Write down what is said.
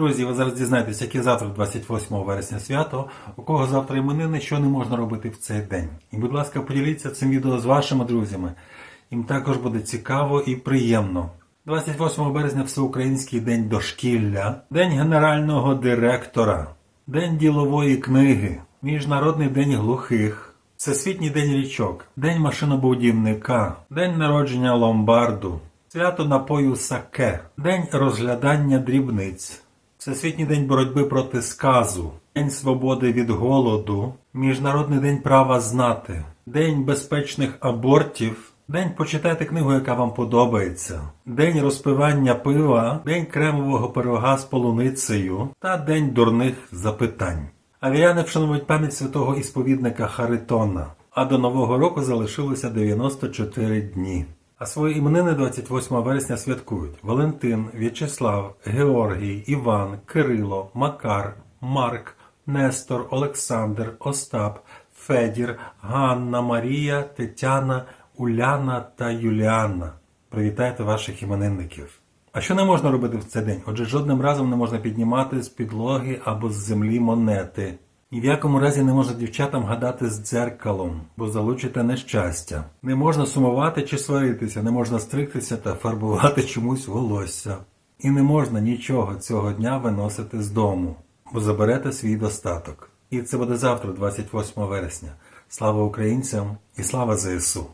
Друзі, ви зараз дізнаєтесь, яке завтра, 28 вересня свято, у кого завтра іменини, що не можна робити в цей день. І, будь ласка, поділіться цим відео з вашими друзями. Їм також буде цікаво і приємно. 28 березня Всеукраїнський день дошкілля, День генерального директора, День ділової книги, Міжнародний день глухих, Всесвітній день річок, День машинобудівника, День народження ломбарду, Свято напою саке, День розглядання дрібниць, Всесвітній день боротьби проти сказу, День свободи від голоду, Міжнародний день права знати, День безпечних абортів, День почитайте книгу, яка вам подобається, День розпивання пива, День кремового пирога з полуницею та День дурних запитань. Авіяни вшанують пам'ять святого ісповідника Харитона, а до Нового року залишилося 94 дні. А свої іменини 28 вересня святкують Валентин, В'ячеслав, Георгій, Іван, Кирило, Макар, Марк, Нестор, Олександр, Остап, Федір, Ганна, Марія, Тетяна, Уляна та Юліанна. Привітайте ваших іменинників. А що не можна робити в цей день? Отже, жодним разом не можна піднімати з підлоги або з землі монети. Ні в якому разі не можна дівчатам гадати з дзеркалом, бо залучите нещастя. Не можна сумувати чи сваритися, не можна стригтися та фарбувати чомусь волосся. І не можна нічого цього дня виносити з дому, бо заберете свій достаток. І це буде завтра, 28 вересня. Слава українцям і слава ЗСУ!